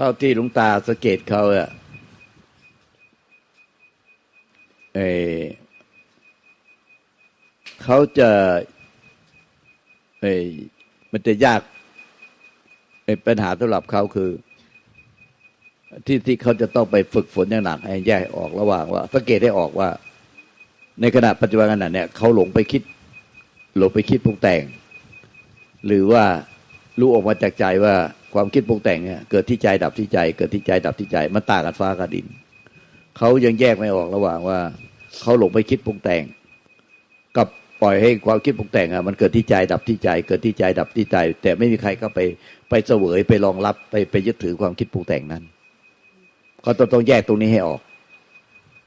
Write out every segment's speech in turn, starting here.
เท่าที่หลวงตาสเกตเขาอะเอเขาจะเอมันจะยากเอปัญหาสำหรับเขาคือ ที่ที่เขาจะต้องไปฝึกฝนอย่างหนักให้แยกออกระหว่างว่าสังเกตได้ออกว่า ในขณะปัจจุบันขณะเนี่ยเขาหลงไปคิด หลงไปคิดปรุงแต่ง หรือว่า รู้ออกมาจากใจว่าความคิดปรุงแต่งเนี่ยเกิดที่ใจดับที่ใจ เกิดที่ใจดับที่ใจ มันต่างกันฟ้ากับดิน เขายังแยกไม่ออกระหว่างว่า เขาหลงไปคิดปรุงแต่ง กับปล่อยให้ความคิดปรุงแต่งอะมันเกิดที่ใจดับที่ใจ เกิดที่ใจดับที่ใจ แต่ไม่มีใครก็ไปไปเสวยไปรองรับไปไปยึดถือความคิดปรุงแต่งนั้นเขาต้องต้องแยกตรงนี้ให้ออก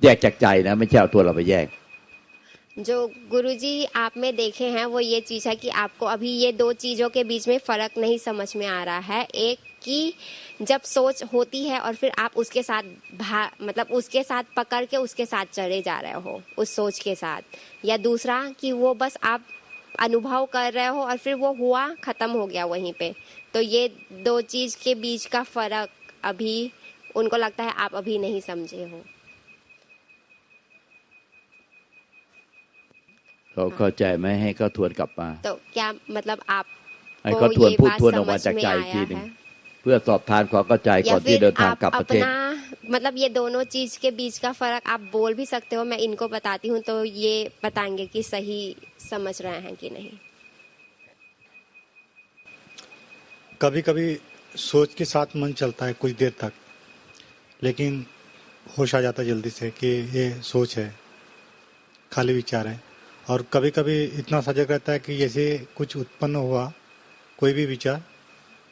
แยกจากใจนะ ไม่ใช่เอาตัวเราไปแยก जो गुरुजी आप में देखे हैं, वो ये चीज़ है कि आपको अभी ये दो चीज़ों के बीच में फ़र्क नहीं समझ में आ रहा है। एक कि जब सोच होती है और फिर आप उसके साथ भा मतलब उसके साथ पकड़ के उसके साथ चले जा रहे हो उस सोच के साथ। या दूसरा कि वो बस आप अनुभव कर रहे हो और फिर वो हुआ, खत्म हो गया वहीं पे। तो ये दो चीज़ के बीच का फ़र्क अभी, उनको लगता है आप अभी नहीं समझे हो। เขาเข้าใจไหมให้เขาทวนกลับมา तो क्या मतलब आप ให้เขาทวนพูดทวนออกมาจากใจอีกทีหนึ่งเพื่อสอบทานความเข้าใจ या ก่อนที่ फिर เดินทาง आप กลับประเทศ अपना मतलब ये दोनों चीज के बीच का फर्क आप बोल भी सकते हो मैं इनको बताती हूँ तो ये बताएंगे कि सही समझ रहे हैं कि नहीं कभी कभी सोच के साथ मन चलता है कुछ देर तक लेकिन होश आ जाता है जल्दी से कि ये सोच है खाली विचार है और कभी कभी इतना सजग रहता है कि जैसे कुछ उत्पन्न हुआ कोई भी विचार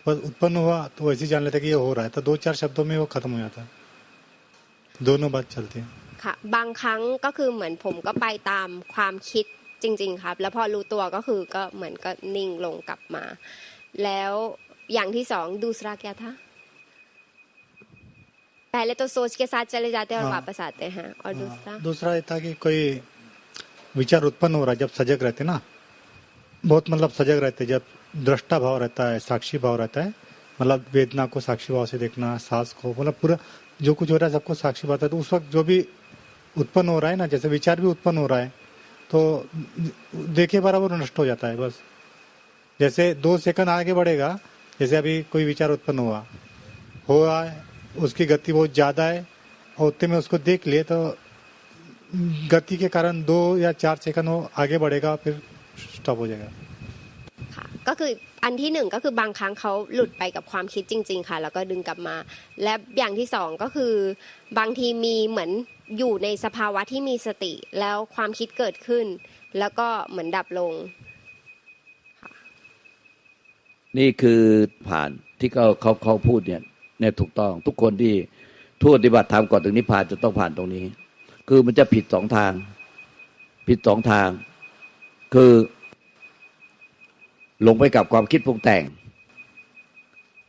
बस उत्पन्न हुआ तो वैसे ही जान लेता है कि ये हो रहा है तो दो चार शब्दों में वो खत्म हो जाता है दोनों बात चलती है ค่ะบางครั้งก็คือเหมือนผมก็ไปตามความคิดจริง ๆ ครับ แล้วพอรู้ตัวก็คือก็เหมือนก็นิ่งลงกลับมา แล้วอย่างที่สองดูสราแกथा पहले तो सोच के साथ चले जाते हैं और हाँ। वापस आते हैं और दूसरा हाँ, दूसरा ये था कि कोई विचार उत्पन्न हो रहा है, जब सजग रहते ना, बहुत मतलब सजग रहते, जब दृष्टा भाव रहता है, साक्षी भाव रहता है मतलब वेदना को साक्षी भाव से देखना, सांस को मतलब पूरा जो कुछ हो रहा है, सबको साक्षी भाव तो उस वक्त जो भी उत्पन्न हो रहा है ना, जैसे विचार भी उत्पन्न हो रहा है तो देखे बराबर नष्ट हो जाता है, बस। जैसे दो सेकंड आगे बढ़ेगा, जैसे अभी कोई विचार उत्पन्न हुआ हो रहा है, उसकी गति बहुत ज़्यादा है, और उतने में उसको देख लिए तो गति के कारण दो या चार सेकंड वो आगे बढ़ेगा फिर स्टॉप हो जाएगा ค่ะก็คืออันที่หนึ่งก็คือบางครั้งเขาหลุดไปกับความคิดจริง ๆ ค่ะ แล้วก็ดึงกลับมา และอย่างที่สองก็คือบางทีมีเหมือนอยู่ในสภาวะที่มีสติ แล้วความคิดเกิดขึ้น แล้วก็เหมือนดับลง นี่คือผ่านที่เขาเขาเขาพูดเนี่ยเนี่ยถูกต้อง ทุกคนที่ทุกปฏิบัติธรรมก่อนถึงนิพพานจะต้องผ่านตรงนี้ คือมันจะผิดสองทาง ผิดสองทาง คือหลงไปกับความคิดปรุงแต่ง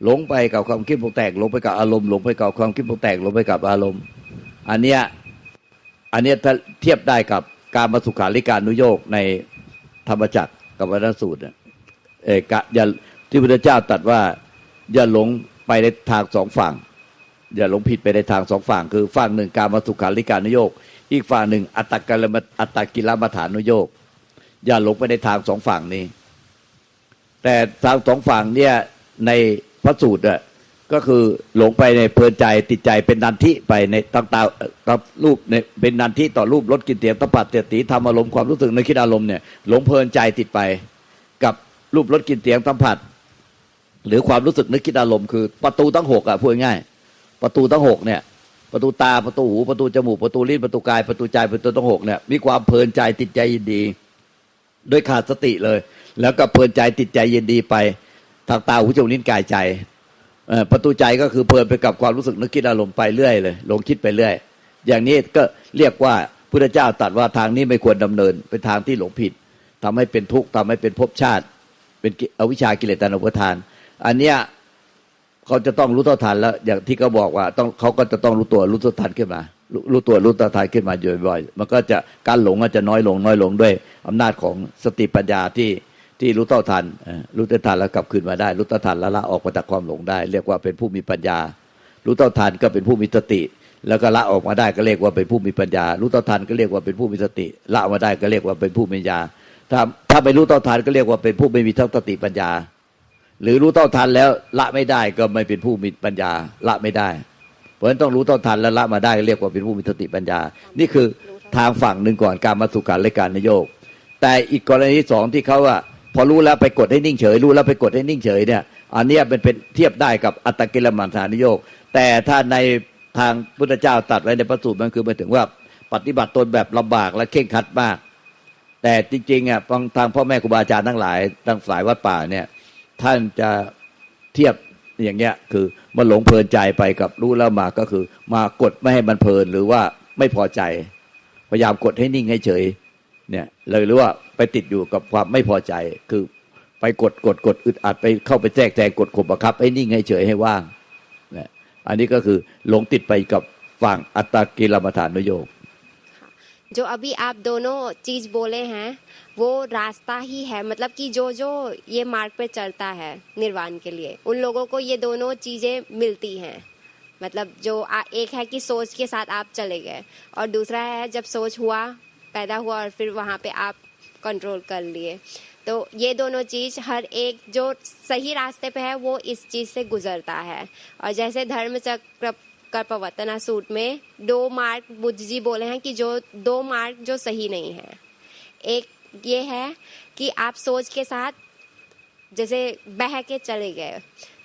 หลงไปกับความคิดปรุงแต่ง หลงไปกับอารมณ์หลงไปกับความคิดปรุงแต่งหลงไปกับอารมณ์ อันเนี้ยอันเนี้ยถ้าเทียบได้กับการมาสุขาริการนุโยกในธรรมจักรกับวัฏสูตรเนี่ยเอกะอย่าที่พระเจ้าตรัสว่าอย่าหลงไปในทางสองฝั่ง อย่าหลงผิดไปในทางสองฝั่ง คือฝั่งหนึ่งการมาสุขาริการนุโยก อีกฝั่งหนึ่งอัตตกิลมอัตตกิลมัฐานุโยก อย่าหลงไปในทางสองฝั่งนี้ แต่ทางสองฝั่งเนี่ยในพระสูตรอะก็คือหลงไปในเพลินใจติดใจเป็นนันทิไปในต่างๆกับรูปในเป็นนันทิต่อรูปรสกลินเตียงตปัดเตียตีธรรมอารมณ์ความรู้สึกในกคิดอารมณ์เนี่ยหลงเพลินใจติดไป กับรูปรสกลินเตียงสัมผัส หรือความรู้สึกนึกคิดอารมณ์คือประตูทั้งหกอะพูดง่าย ประตูทั้งหกเนี่ยประตูตาประตูหูประตูจมูกประตูลิ้นประตูกายประตูใจประตูทั้งหกเนี่ยมีความเพลินใจติดใจยินดีด้วยขาดสติเลย แล้วก็เพลินใจติดใจยินดีไปทางตาหูจมูกลิ้นกายใจประตูใจก็คือเพลินไปกับความรู้สึกนึกคิดอารมณ์ไปเรื่อยเลยหลงคิดไปเรื่อย อย่างนี้ก็เรียกว่าพุทธเจ้าตรัสว่าทางนี้ไม่ควรดำเนิน เป็นทางที่หลงผิดทำให้เป็นทุกข์ทำให้เป็นภพชาติ เป็นอวิชากิเลสตาอุปทาน อันเนี้ย เขาจะต้องรู้เท่าทันแล้ว อย่างที่เขาบอกว่าต้องเขาก็จะต้องรู้ตัวรู้เท่าทันขึ้นมารู้ตัวรู้เท่าทันขึ้นมาอยู่บ่อยๆมันก็จะการหลงก็จะน้อยลงน้อยลงด้วยอำนาจของสติปัญญาที่ที่รู้เท่าทันอ่อรู้เท่าทันแล้วกลับคืนมาได้ รู้เท่าทันแล้วละออกมาจากความหลงได้ เรียกว่าเป็นผู้มีปัญญา รู้เท่าทันก็เป็นผู้มีสติ แล้วก็ละออกมาได้ก็เรียกว่าเป็นผู้มีปัญญา รู้เท่าทันก็เรียกว่าเป็นผู้มีสติ ละออกมาได้ก็เรียกว่าเป็นผู้มีปัญญา ถ้าถ้าไม่รู้เท่าทันก็เรียกว่าเป็นผู้ไม่มีทั้งสติปัญญา หรือรู้เท่าทันแล้วละไม่ได้ก็ไม่เป็นผู้มีปัญญาละไม่ได้ เพราะฉะนั้นต้องรู้เท่าทันแล้วละมาได้เรียกว่าเป็นผู้มีสติปัญญา นี่คือทางฝั่งหนึ่งก่อนการมาสู่การและการนโยก แต่อีกกรณีที่สองที่เขาว่าพอรู้แล้วไปกดให้นิ่งเฉย รู้แล้วไปกดให้นิ่งเฉยเนี่ยอันนี้เป็นเป็นเทียบได้กับอัตตกิลมัฏฐานโยก แต่ถ้าในทางพุทธเจ้าตัดไว้ในพระสูตรมันคือหมายถึงว่าปฏิบัติตนแบบลำบากและเข่งคัดมาก แต่จริงๆอะทางทางพ่อแม่ครูบาอาจารย์ทั้งหลายทั้งสายวัดป่าเนี่ย ท่านจะเทียบอย่างเงี้ยคือมันหลงเพลินใจไปกับรู้แล้วมาก็คือ มากดไม่ให้มันเพลินหรือว่าไม่พอใจ พยายามกดให้นิ่งให้เฉยเนี่ยเลยหรือว่าไปติดอยู่กับความไม่พอใจ คือไปกดกดกดอึดอัดไปเข้าไปแทรกแซงกดข่มบังคับ ให้นิ่งให้เฉยให้ว่างเนี่ยอันนี้ก็คือหลงติดไปกับฝั่งอัตตกิลมัฏฐานโยก जो अभी आप दोनों चीज़ बोले हैं वो रास्ता ही है। मतलब कि जो जो ये मार्ग पे चलता है निर्वाण के लिए उन लोगों को ये दोनों चीज़ें मिलती हैं। मतलब जो आ, एक है कि सोच के साथ आप चले गए और दूसरा है जब सोच हुआ पैदा हुआ और फिर वहाँ पे आप कंट्रोल कर लिए। तो ये दोनों चीज़ हर एक जो सही रास्ते पे है वो इस चीज़ से गुजरता है। और जैसे धर्म चक्र कल्पवतना सूट में, दो मार्ग बुद्ध जी बोले हैं कि जो, दो मार्ग जो सही नहीं है। एक ये है कि आप सोच के साथ जैसे बह के चले गए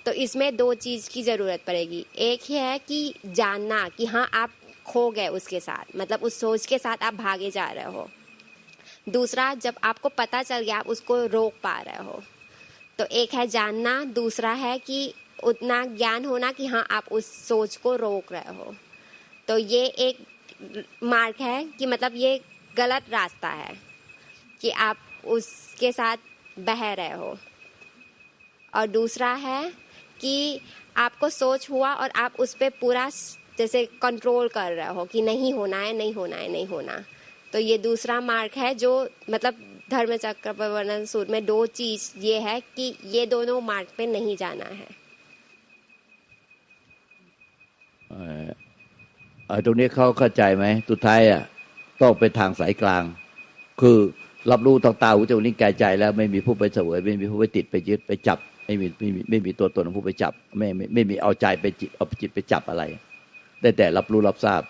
तो इसमें दो चीज़ की ज़रूरत पड़ेगी। एक ही है कि जानना कि हाँ आप खो गए उसके साथ मतलब उस सोच के साथ आप भागे जा रहे हो। दूसरा, जब आपको पता चल गया, आप उसको रोक पा रहे हो तो एक है जानना, दूसरा है कि उतना ज्ञान होना कि हाँ आप उस सोच को रोक रहे हो। तो ये एक मार्ग है कि मतलब ये गलत रास्ता है कि आप उसके साथ बह रहे हो। और दूसरा है कि आपको सोच हुआ और आप उस पर पूरा जैसे कंट्रोल कर रहे हो कि नहीं होना है, नहीं होना है, नहीं होना। तो ये दूसरा मार्ग है जो मतलब धर्म चक्र प्रवर्तन सूत्र में दो चीज़ ये है कि ये दोनों मार्ग पे नहीं जाना है। ตรงนี้เขาเข้าใจไหมสุดท้ายอะต้องไปทางสายกลาง คือรับรู้ทางตาหูจมูกลิ้นกายใจ แล้วไม่มีผู้ไปเสวย ไม่มีผู้ไปติดไปยึดไปจับ ไม่มีไม่มีไม่มีตัวตนของผู้ไปจับ ไม่ไม่ไม่มีเอาใจไปจิตเอาจิตไปจับอะไร ได้แต่รับรู้รับทราบ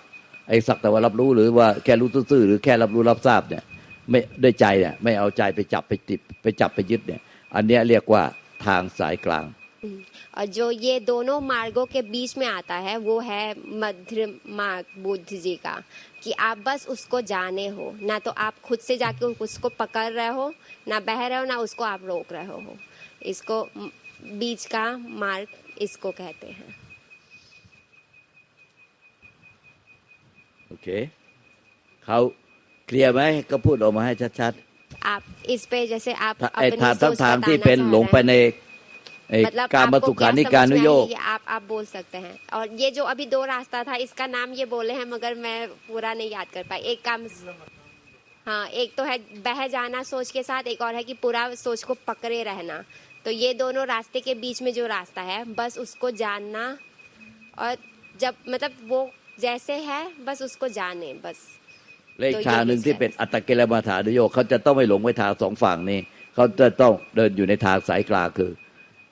ไอ้สักแต่ว่ารับรู้หรือว่าแค่รู้ซื่อหรือแค่รับรู้รับทราบเนี่ย ไม่ด้วยใจเนี่ยไม่เอาใจไปจับไปติดไปจับไปยึดเนี่ย อันเนี้ยเรียกว่าทางสายกลาง और जो ये दोनों मार्गों के बीच में आता है वो है मध्य मार्ग बुद्ध जी का कि आप बस उसको जाने हो ना तो आप खुद से जाके उसको पकड़ रहे हो ना बह रहे हो ना उसको आप रोक रहे हो इसको बीच का मार्ग इसको कहते हैं โอเคเขาเคลียร์ไหมก็พูดออกมาให้ชัด आप इस पे जैसे आप ๆถ้าไอ้ अपनी ทางทั้ง सोच ทาง बताना ที่เป็น चाह หลง रहे ไป हैं। ในไอ้ मतलब การมา आपको สุ क्या ขานิ समझ การ में นุ आई โยก ये आप आप बोल सकते हैं और ये जो अभी दो रास्ता था इसका नाम ये बोले हैं मगर मैं पूरा नहीं याद कर पाई एक काम हाँ एक तो है बह जाना सोच के साथ एक और है कि पूरा सोच को पकड़े रहना तो ये दोनों रास्ते के बीच में जो रास्ता है बस उसको जानना और जब मतलब वो जैसे है बस उसको जाने बस และอีกทางหนึ่งที่เป็นอัตตกิลมัฏฐานโยกเขาจะต้องไม่หลงไปทางสองฝั่งนี้เขาจะต้องเดินอยู่ในทางสายกลางคือ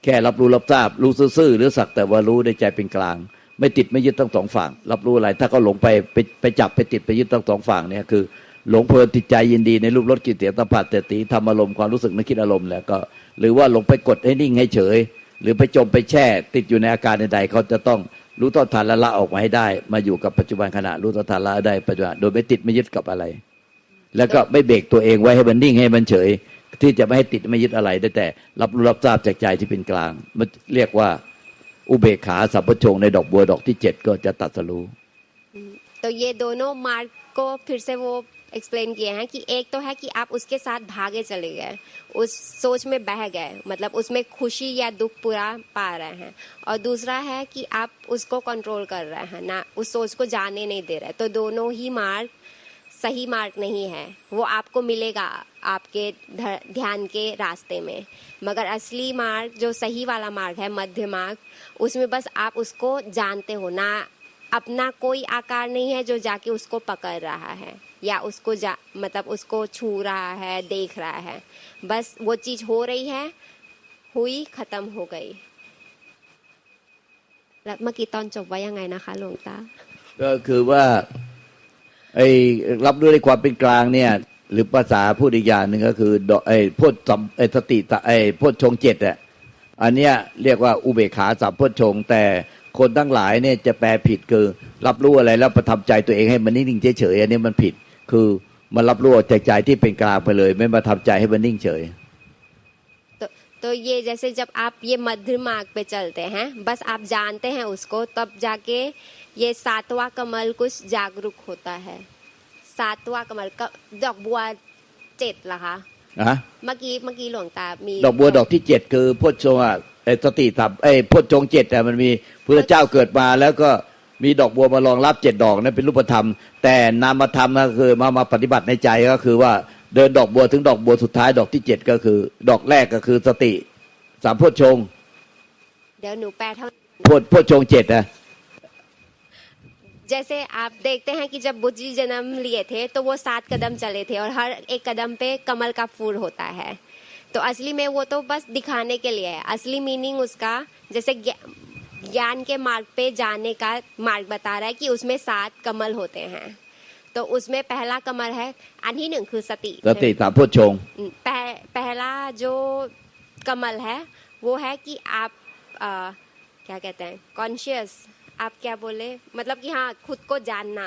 แค่รับรู้รับทราบ รู้ซื่อหรือสักแต่ว่ารู้ในใจเป็นกลาง ไม่ติดไม่ยึดทั้งสองฝั่ง รับรู้อะไร ถ้าเขาหลงไปไปไปจับไปติดไปยึดทั้งสองฝั่งเนี่ยคือ หลงเพลินติดใจยินดีในรูปรสกลิ่นเสียงสัมผัสแต่ตีทำอารมณ์ความรู้สึกนึกคิดอารมณ์แล้วก็ หรือว่าหลงไปกดให้นิ่งให้เฉย หรือไปจมไปแช่ ติดอยู่ในอาการใดๆเขาจะต้องรู้ต้นทานละละออกมาให้ได้ มาอยู่กับปัจจุบันขณะรู้ต้นทานละได้ปัจจุบันโดยไม่ติดไม่ยึดกับอะไร แล้วก็ไม่เบรกตัวเองไว้ให้มันนิ่งให้มันเฉย ที่จะไม่ให้ติดไม่ยึดอะไรได้แต่ รับรู้รับทราบจากใจที่เป็นกลาง มันเรียกว่า อุเบกขาสัพพชงในดอกบัวดอกที่เจ็ดก็จะตัดสรู้ तो ये दोनों मार्ग को फिर से वो एक्सप्लेन किए हैं कि एक तो है कि आप उसके साथ भागे चले गए उस सोच में बह गए मतलब उसमें खुशी या दुख पूरा पा रहे हैं और दूसरा है कि आप उसको कंट्रोल कर रहे हैं ना उस सोच को जाने नहीं दे रहे तो दोनों ही मार्ग सही मार्ग नहीं है वो आपको मिलेगा आपके ध- ध्यान के रास्ते में मगर असली मार्ग जो सही वाला मार्ग है मध्य मार्ग उसमें बस आप उसको जानते हो ना अपना कोई आकार नहीं है जो जाके उसको पकड़ रहा है या उसको जा मतलब उसको छू रहा है देख रहा है बस वो चीज हो रही है हुई खत्म हो गई แล้วเมื่อกี้ตอนจบว่ายังไงนะคะหลวงตา ก็คือว่า ไอ้รับรู้ในความเป็นกลางเนี่ย หรือภาษาพูดอีกอย่างหนึ่งก็คือไอ้โพชสัมไอ้สติไอ้พชฌงค์เจ็ดอะอันเนี้ยเรียกว่าอุเบกขาสัมพชฌงค์แต่คนทั้งหลายเนี่ยจะแปลผิดคือ รับรู้อะไรแล้วประทับใจตัวเองให้มันนิ่งเฉยๆอันนี้มันผิด คือมันรับรู้ใจใจที่เป็นกลางไปเลย ไม่มาทำใจให้มันนิ่งเฉย तो तो ये जैसे जब आप ये मध्य मार्ग पे चलते हैं बस आप जानते हैं उसको तब जाके ये सातवां कमल कुछ जागरूक होता है सातवां कमल क- ดอกบัวเจ็ดเหรอคะ นะ เมื่อกี้เมื่อกี้หลวงตา มี ดอกบัวดอกที่เจ็ดคือโพชฌงค์อ่ะไอ้สติสัมไอ้โพชฌงค์เจ็ดอ่ะมันมีพระเจ้าเกิดมาแล้วก็มีดอกบัวมารองรับเจ็ดดอกนั่นเป็นรูปธรรม แต่นามธรรมก็คือมามาปฏิบัติในใจก็คือว่า เดินดอกบัวถึงดอกบัวสุดท้ายดอกที่เจ็ดก็คือ ดอกแรกก็คือสติสามโพชฌงค์ เดี๋ยวหนูแปลเท่า โพชโพชฌงค์เจ็ดอ่ะ जैसे आप देखते हैं कि जब बुद्ध जी जन्म लिए थे तो वो सात कदम चले थे और हर एक कदम पे कमल का फूल होता है तो असली में वो तो बस दिखाने के लिए है असली मीनिंग उसका जैसे ज्ञा- ज्ञान के मार्ग पे जाने का मार्ग बता रहा है कि उसमें सात कमल होते हैं तो उसमें पहला कमल है อันที่หนึ่งคือสติ สติสามโพชฌงค์ पह, पहला जो कमल है वो है कि आप अ, क्या कहते हैं कॉन्शियस आप क्या बोले मतलब कि हाँ खुद को जानना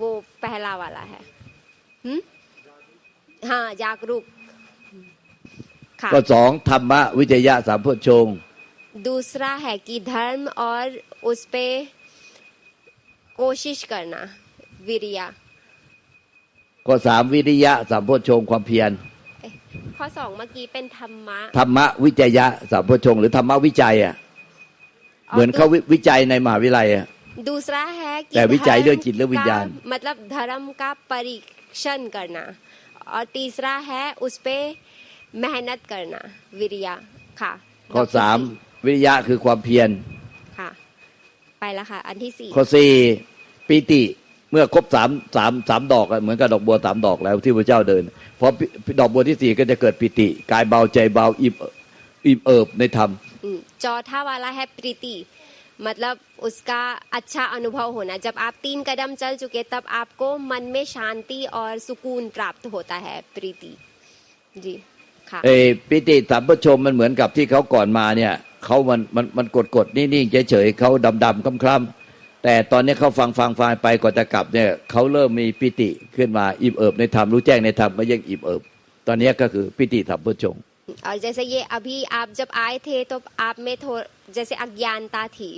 वो पहला वाला है हम्म हाँ जागरूक हाँ ก็สองธรรมะวิจยะสามโพชฌงค์ दूसरा है कि धर्म और उस पे कोशिश करना विरिया ก็สามวิริยะสามโพชฌงค์ความเพียร ข้อสองเมื่อกี้เป็นธรรมะ ธรรมะวิจยะสามโพชฌงค์หรือธรรมะวิจัยอ่ะเหมือนเขาวิวิจัยในมหาวิทยาลัยอ่ะ दूसरा है कि แต่วิจัย धर्म เรื่องจิตและวิญญาณ का- मतलब धर्म का परीक्षण करना और तीसरा है उस पे मेहनत करना विरिया ค่ะ ข้อ ดกที่ สามวิริยะคือความเพียร ค่ะ ไปแล้วค่ะ อันที่สี่ ข้อสี่ปีติเ มื่อครบสามสามสามดอกอะเหมือนกับดอกบัวสามดอกแล้วที่พระเจ้าเดินพอปิดอกบัวที่สี่ก็จะเกิดปิติกายเบาใจเบาอิ่มอิ่มเอิบในธรรม อืม चौथा वाला है प्रीति मतलब उसका अच्छा अनुभव होना जब आप तीन कदम चल चुके तब आपको मन में शांति और सुकून प्राप्त होता है प्रीति जी ค่ะ เออปิติสัมปชมมันเหมือนกับที่เขาก่อนมาเนี่ยเขามันมันมันกดกดนิ่งๆเฉยๆเขาดำดำคล้ำคล้ำๆ แต่ตอนนี้เขาฟังฟังฟังไปก่อนจะกลับเนี่ยเขาเริ่มมีปิติขึ้นมาอิ่มเอิบในธรรมรู้แจ้งในธรรมก็ยังอิ่มเอิบ ตอนนี้ก็คือปิติสัมปชง और जैसे ये अभी आप जब आए थे तो आप में थोड़ा जैसे अज्ञानता थी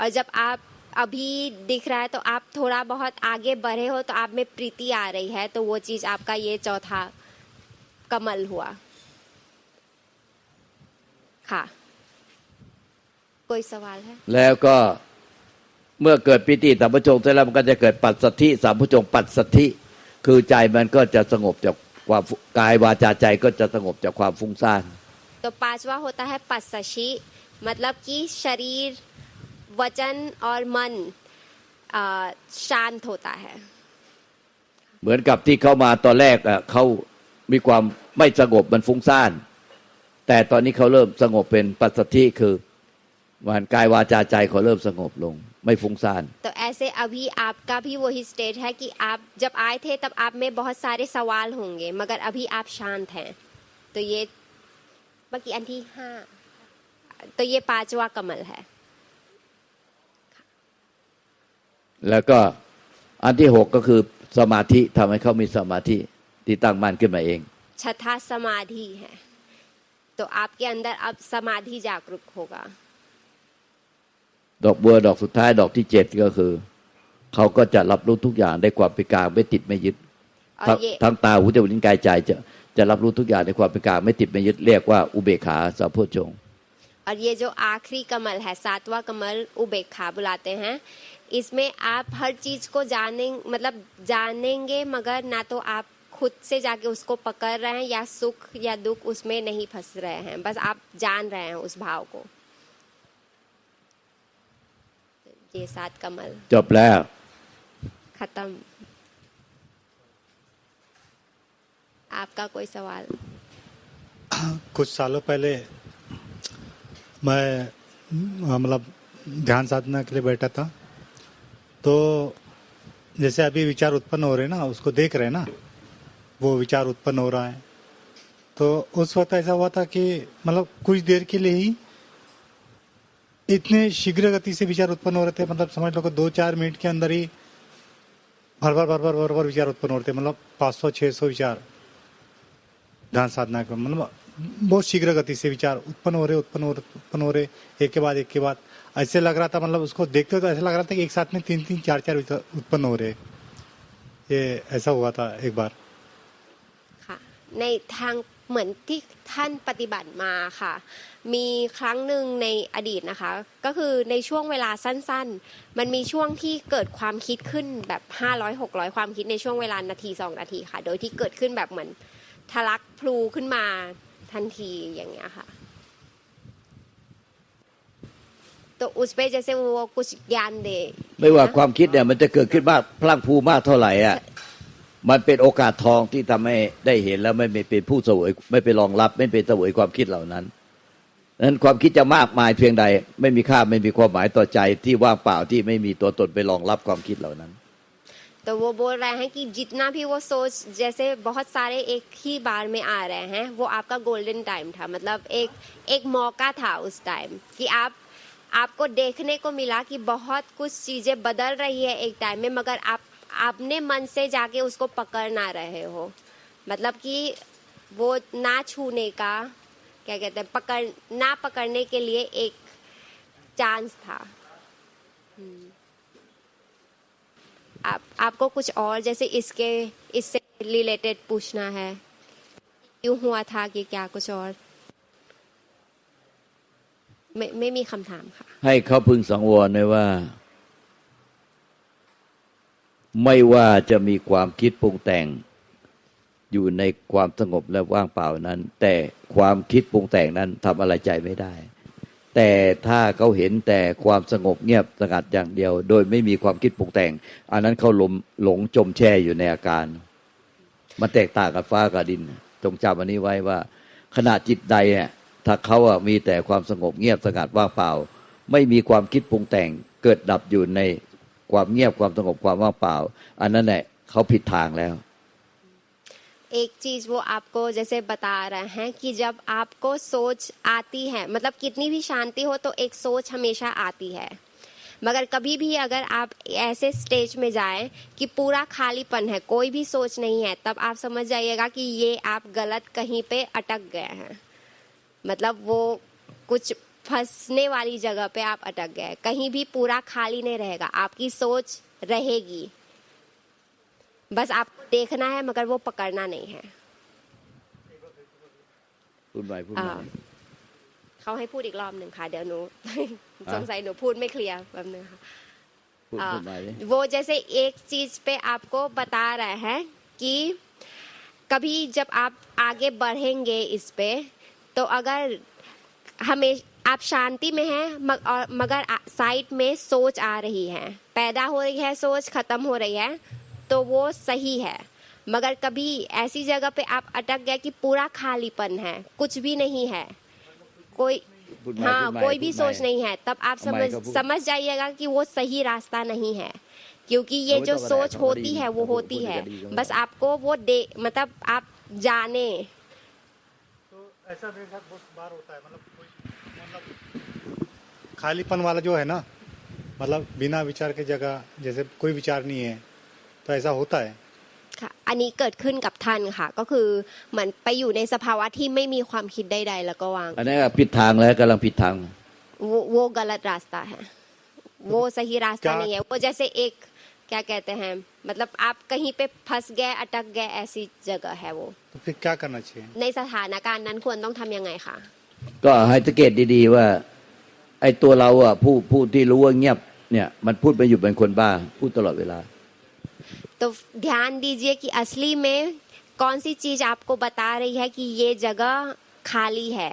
और जब आप अभी दिख रहा है तो आप थोड़ा बहुत आगे बढ़े हो तो आप में प्रीति आ रही है तो वो चीज आपका ये चौथा कमल हुआ हाँ कोई सवाल है แล้วก็ เมื่อเกิดปิติสัมปชงเสร็จแล้วมันก็จะเกิดปัสสัทธิสัมปชงปัสสัทธิคือใจมันก็จะสงบจากความฟุ้งกายวาจาใจก็จะสงบจากความฟุ้งซ่าน तो पांचवा होता है पसशी मतलब कि शरीर वचन और मन अ, शांत होता है เหมือนกับที่เข้ามาตอนแรกอ่ะเขามีความไม่สงบมันฟุ้งซ่าน แต่ตอนนี้เขาเริ่มสงบเป็นปัสสัทธิคือมันกายวาจาใจเขาเริ่มสงบลง ไม่ฟุ้งซ่าน तो ऐसे अभी आपका भी वही स्टेट है कि आप जब आए थे तब आप में बहुत सारे सवाल होंगे मगर अभी आप शांत हैं तो ये बाकी अंठी हाँ तो ये पांचवा कमल है แล้วก็อันที่หกก็คือสมาธิทำให้เขามีสมาธิที่ตั้งมั่นขึ้นมาเอง छठा समाधि है तो आपके अंदर अब समाधि जागरूक होगा ดอกบัวดอกสุดท้ายดอกที่เจ็ดก็คือ เขาก็จะรับรู้ทุกอย่างได้ความเป็นกลางไม่ติดไม่ยึด और ทั้ง ये ทั้งตาหูจมูกลิ้นกายใจจะจะรับรู้ทุกอย่างในความเป็นกลางไม่ติดไม่ยึดเรียกว่าอุเบกขาสัพพชงค์ और ये जो आखिरी कमल है सातवां कमल उबेखा बुलाते हैं इसमें आप हर चीज को जाने मतलब जानेंगे मगर ना तो आप खुद से जाके उसको पकड़ रहे हैं या सुख या दुख उसमें नहीं फंस रहे हैं बस आप जान रहे हैं उस भाव को ये सात कमल จบแล้ว खत्म आपका कोई सवाल कुछ सालों पहले मैं अ, मतलब ध्यान साधना के लिए बैठा था तो जैसे अभी विचार उत्पन्न हो रहे हैं ना उसको देख रहे हैं ना वो विचार उत्पन्न हो रहा है तो उस वक्त ऐसा हुआ था कि मतलब कुछ देर के लिए ही इतने शीघ्र गति से विचार उत्पन्न हो रहे थे मतलब समझ लो कि दो चार मिनट के अंदर ही भर भर भर भर भर भर विचार उत्पन्न हो रहे थे मतलब पाँच सौ छः सौ विचार। ध्यान साधना के मतलब बहुत शीघ्र गति से विचार उत्पन्न हो रहे, उत्पन्न हो रहे, उत्पन्न हो रहे, एक के बाद, एक के बाद। ऐसे लग रहा था मतलब उसको देखते हुए तो ऐसा लग रहा था कि एक साथ में तीन तीन चार चार विचार उत्पन्न हो रहे। ये ऐसा हुआ था एक बार। हाँ, नहीं, थैंक เหมือนที่ท่านปฏิบัติมาค่ะ มีครั้งหนึ่งในอดีตนะคะ ก็คือในช่วงเวลาสั้นๆ มันมีช่วงที่เกิดความคิดขึ้นแบบ 500 600 ความคิดในช่วงเวลานาทีสองนาทีค่ะ โดยที่เกิดขึ้นแบบเหมือนทะลักพลูขึ้นมาทันทีอย่างเงี้ยค่ะตัวอุสเบจเซวกุสยานเดไม่ว่าความคิดเนี่ยมันจะเกิดขึ้นมากพลังพูมากเท่าไหร่อะ มันเป็นโอกาสทองที่ทำให้ได้เห็นแล้วไม่เป็นผู้เสวยไม่ไปรองรับ ไม่เป็นเสวยความคิดเหล่านั้นดังนั้นความคิดจะมากมายเพียงใด ไม่มีค่าไม่มีความหมายต่อใจที่ว่างเปล่าที่ไม่มีตัวตนไปรองรับความคิดเหล่านั้น तो वो बोल रहे हैं कि जितना भी वो सोच जैसे बहुत सारे एक ही बार में आ रहे हैं वो आपका गोल्डन टाइम था मतलब एक एक मौका था उस टाइम कि आप आपको देखने को मिला कि बहुत कुछ चीजें बदल रही है एक टाइम में मगर आप आपने मन से जाके उसको पकड़ ना रहे हो मतलब कि वो ना छूने का क्या कहते हैं पकड़ ना पकड़ने के लिए एक चांस था आप आपको कुछ और जैसे इसके इससे रिलेटेड पूछना है क्यों हुआ था कि क्या कुछ और ไม่ไม่มีคำถามค่ะ ให้เขาพึงสังวรไว้ว่า ไม่ว่าจะมีความคิดปรุงแต่ง อยู่ในความสงบและว่างเปล่านั้น แต่ความคิดปรุงแต่งนั้นทำอะไรใจไม่ได้ แต่ถ้าเขาเห็นแต่ความสงบเงียบสงัดอย่างเดียว โดยไม่มีความคิดปรุงแต่ง อันนั้นเขาหลงหลงจมแช่อยู่ในอาการ มันแตกต่างกับฟ้ากับดิน จงจำอันนี้ไว้ว่า ขณะจิตใดอะถ้าเขาอะมีแต่ความสงบเงียบสงัดว่างเปล่า ไม่มีความคิดปรุงแต่งเกิดดับอยู่ใน ความเงียบความสงบความว่างเปล่า อันนั้นแหละเขาผิดทางแล้ว एक चीज वो आपको जैसे बता रहे हैं कि जब आपको सोच आती है मतलब कितनी भी शांति हो तो एक सोच हमेशा आती है मगर कभी भी अगर आप ऐसे स्टेज में जाएं कि पूरा खालीपन है कोई भी सोच नहीं है तब आप समझ जाइएगा कि ये आप गलत कहीं पे अटक गए हैं मतलब वो कुछ फंसने वाली जगह पे आप अटक गए कहीं भी पूरा खाली नहीं रहेगा आपकी सोच रहेगी बस आपको देखना है मगर वो पकड़ना नहीं है พูดใหม่พูดใหม่ อ่า เขาให้พูดอีกรอบหนึ่งค่ะ เดี๋ยวหนู สงสัยหนูพูดไม่เคลียร์แป๊บนึงค่ะ พูด อ่า พูดใหม่ดิ वो जैसे एक चीज पे आपको बता रहे हैं कि कभी जब आप आगे बढ़ेंगे इस पे तो अगर हमें आप शांति में हैं मगर साइड में सोच आ रही है। पैदा हो रही है सोच खत्म हो रही है तो वो सही है। मगर कभी ऐसी जगह पे आप अटक गए कि पूरा खालीपन है कुछ भी नहीं है। कोई हाँ कोई भी सोच नहीं है। तब आप समझ समझ जाइएगा कि वो सही रास्ता नहीं है क्योंकि ये जो सोच होती है वो होती है। बस आपको वो दे मतलब आप जाने। तो ऐसा बहुत बार होता है मतलब खालीपन वाला जो है ना मतलब बिना विचार के जगह जैसे कोई विचार नहीं है तो ऐसा होता है ค่ะ อันนี้เกิดขึ้นกับท่านค่ะ ก็คือเหมือนไปอยู่ในสภาวะที่ไม่มีความคิดใดๆแล้วก็วาง อันนี้นก็ผิดทางแล้วกำลังผิดทาง वो वो गलत रास्ता है वो सही रास्ता क्या- नहीं है वो जैसे एक क्या कहते हैं मतलब आप कहीं पे फंस गए अटक गए ऐसी जगह है वो तो फिर क्या करना चाहिए ในสถานการณ์นั้นควรต้องทำยังไงคะ ก็ให้สังเกตดีๆว่า ไอ้ตัวเราอ่ะผู้ผู้ที่รู้ว่าเงียบ เนี่ย มันพูดไปอยู่เป็นคนบ้า พูดตลอดเวลา तो ध्यान दीजिए कि असली में कौन सी चीज आपको बता रही है कि ये जगह खाली है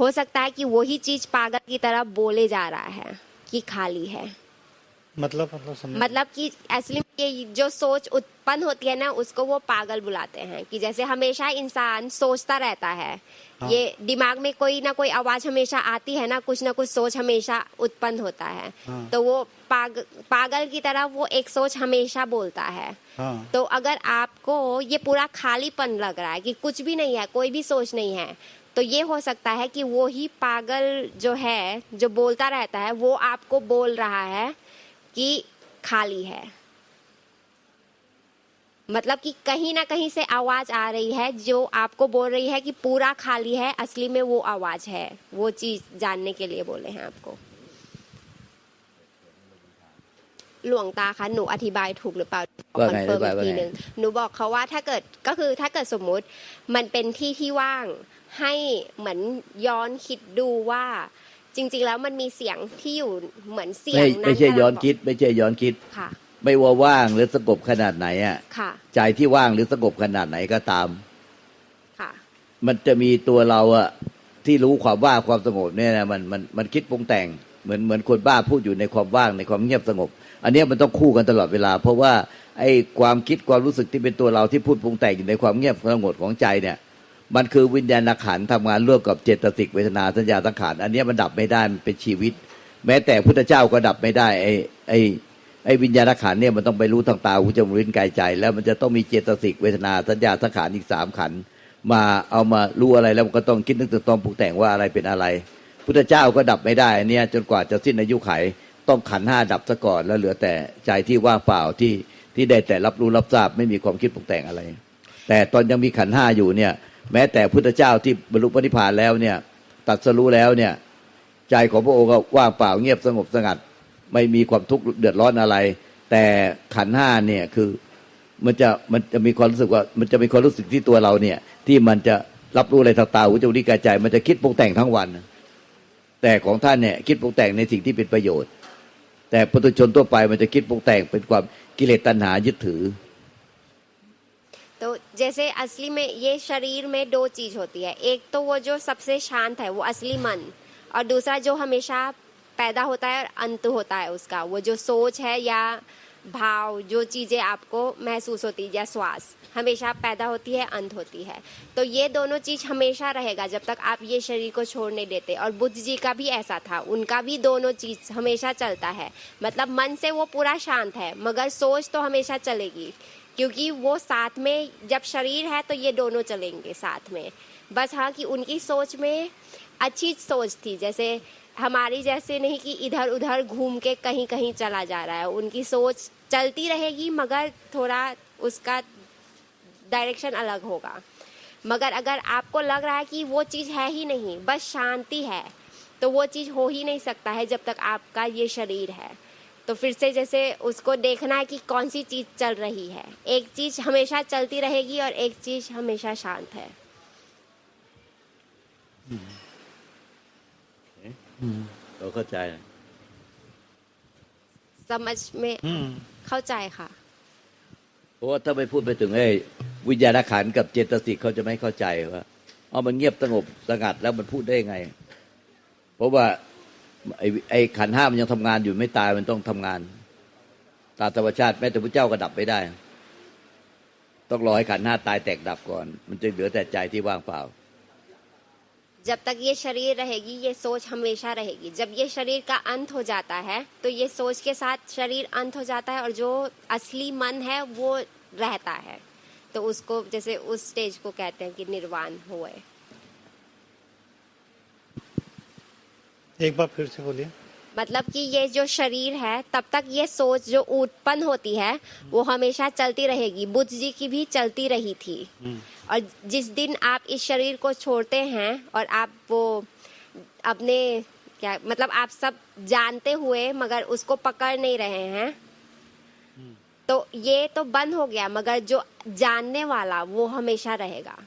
हो सकता है कि वही चीज पागल की तरह बोले जा रहा है कि खाली है मतलब मतलब समझ मतलब कि असली में ये जो सोच उत्पन्न होती है ना उसको वो पागल बुलाते हैं कि जैसे हमेशा इंसान सोचता रहता है हाँ। ये दिमाग में कोई ना कोई आवाज़ हमेशा आती है ना कुछ ना कुछ सोच हमेशा उत्पन्न होता है हाँ। तो वो पाग, पागल की तरह वो एक सोच हमेशा बोलता है हाँ तो अगर आपको ये पूरा खालीपन लग रहा है कि कुछ भी नहीं है कोई भी सोच नहीं है तो ये हो सकता है कि वो ही पागल जो है जो बोलता रहता है वो आपको बोल रहा है कि खाली है मतलब कि कहीं ना कहीं से आवाज आ रही है जो आपको बोल रही है कि पूरा खाली है असली में वो आवाज है वो चीज जानने के लिए बोले हैं आपको หลวงตาคะหนูอธิบายถูกหรือเปล่าขอ ว่า คอ ไง นเฟิร์ม ว่า อีก ไง ทีหนึ่งหนูบอกเขาว่าถ้าเกิดก็คือถ้าเกิดสมมุติมันเป็นที่ที่ว่างให้เหมือนย้อนคิดดูว่า จริง ๆ แล้วมันมีเสียงที่อยู่เหมือนเสีย ไม่ งนั้น ไม่ใช่ กำลัง ย้อน บอก คิด ไม่ใช่ย้อนคิด ค่ะ ไม่ว่าว่างหรือสงบขนาดไหนอะค่ะ ใจที่ว่างหรือสงบขนาดไหนก็ตาม ค่ะ มันจะมีตัวเราอะที่รู้ความว่างความสงบเนี่ยนะมันมันมันคิดปรุงแต่งเหมือนเหมือนคนบ้าพูดอยู่ในความว่างในความเงียบสงบ อันเนี้ยมันต้องคู่กันตลอดเวลา เพราะว่าไอ้ความคิดความรู้สึกที่เป็นตัวเราที่พูดปรุงแต่งอยู่ในความเงียบสงบของใจเนี่ย มันคือวิญญาณขันธ์ทำงานร่วมกับเจตสิกเวทนาสัญญาสังขารอันเนี้ยมันดับไม่ได้มันเป็นชีวิต แม้แต่พุทธเจ้าก็ดับไม่ได้ไอ้ไอ้ ไอ้วิญญาณขันเนี่ยมันต้องไปรู้ทางตาหูจมูกลิ้นกายใจ แล้วมันจะต้องมีเจตสิกเวทนาสัญญาสังขารอีกสามขันมาเอามารู้อะไรแล้วมันก็ต้องคิดนึกตึกตองปรุงแต่งว่าอะไรเป็นอะไร พุทธเจ้าก็ดับไม่ได้เนี่ยจนกว่าจะสิ้นอายุไข ต้องขันห้าดับซะก่อนแล้วเหลือแต่ใจที่ว่างเปล่าที่ที่ได้แต่รับรู้รับทราบไม่มีความคิดปรุงแต่งอะไร แต่ตอนยังมีขันห้าอยู่เนี่ย แม้แต่พุทธเจ้าที่บรรลุปณิพพานแล้วเนี่ยตัดสรู้แล้วเนี่ยใจของพระองค์ก็ว่างเปล่าเงียบสงบสงัด ไม่มีความทุกข์เดือดร้อนอะไร แต่ขันธ์ห้าเนี่ยคือ มันจะมันจะมีความรู้สึกว่ามันจะมีความรู้สึกที่ตัวเราเนี่ย ที่มันจะรับรู้อะไรทางตาหูจมูกลิ้นกายใจ มันจะคิดปรุงแต่งทั้งวัน แต่ของท่านเนี่ย คิดปรุงแต่งในสิ่งที่เป็นประโยชน์ แต่ปุถุชนทั่วไปมันจะคิดปรุงแต่งเป็นความกิเลสตัณหายึดถือ तो जैसे असली में ये शरीर में दो चीज होती है एक तो वो जो सबसे शांत है वो असली मन और दूसरा जो हमेशा पैदा होता है और अंत होता है उसका। वो जो सोच है या भाव, जो चीज़ें आपको महसूस होती है, या श्वास, हमेशा पैदा होती है, अंत होती है। तो ये दोनों चीज़ हमेशा रहेगा जब तक आप ये शरीर को छोड़ नहीं देते। और बुद्ध जी का भी ऐसा था। उनका भी दोनों चीज़ हमेशा चलता है। मतलब मन से वो पूरा शांत है, मगर सोच तो हमेशा चलेगी। क्योंकि वो साथ में, जब शरीर है तो ये दोनों चलेंगे साथ में। बस हाँ कि उनकी सोच में अच्छी सोच थी। जैसे हमारी जैसे नहीं कि इधर उधर घूम के कहीं कहीं चला जा रहा है। उनकी सोच चलती रहेगी, मगर थोड़ा उसका डायरेक्शन अलग होगा। मगर अगर आपको लग रहा है कि वो चीज़ है ही नहीं, बस शांति है तो वो चीज़ हो ही नहीं सकता है जब तक आपका ये शरीर है। तो फिर से जैसे उसको देखना है कि कौन सी चीज़ चल रही है। एक चीज़ हमेशा चलती रहेगी और एक चीज़ हमेशा शांत है। เราเข้าใจสมัชเมเข้าใจค่ะ เพราะว่าถ้าไม่พูดไปถึงไอ้วิญญาณขันกับเจตสิกเขาจะไม่เข้าใจว่าอ๋อมันเงียบสงบสงัดแล้วมันพูดได้ไง เพราะว่าไอ้ไอ้ขันห้ามันยังทำงานอยู่ไม่ตายมันต้องทำงาน ตาธรรมชาติแม้แต่พระเจ้าก็ดับไม่ได้ ต้องรอให้ขันห้าตายแตกดับก่อน มันจึงเหลือแต่ใจที่ว่างเปล่า जब तक ये शरीर रहेगी, ये सोच हमेशा रहेगी। जब ये शरीर का अंत हो जाता है तो ये सोच के साथ शरीर अंत हो जाता है और जो असली मन है, वो रहता है। तो उसको, जैसे उस स्टेज को कहते हैं कि निर्वाण हुए। एक बार फिर से बोलिए। मतलब कि ये जो शरीर है तब तक ये सोच जो उत्पन्न होती है वो हमेशा चलती रहेगी। बुद्ध जी की भी चलती रही थी। और जिस दिन आप इस शरीर को छोड़ते हैं और आप वो अपने क्या मतलब आप सब जानते हुए मगर उसको पकड़ नहीं रहे हैं तो ये तो बंद हो गया मगर जो जानने वाला वो हमेशा रहेगा।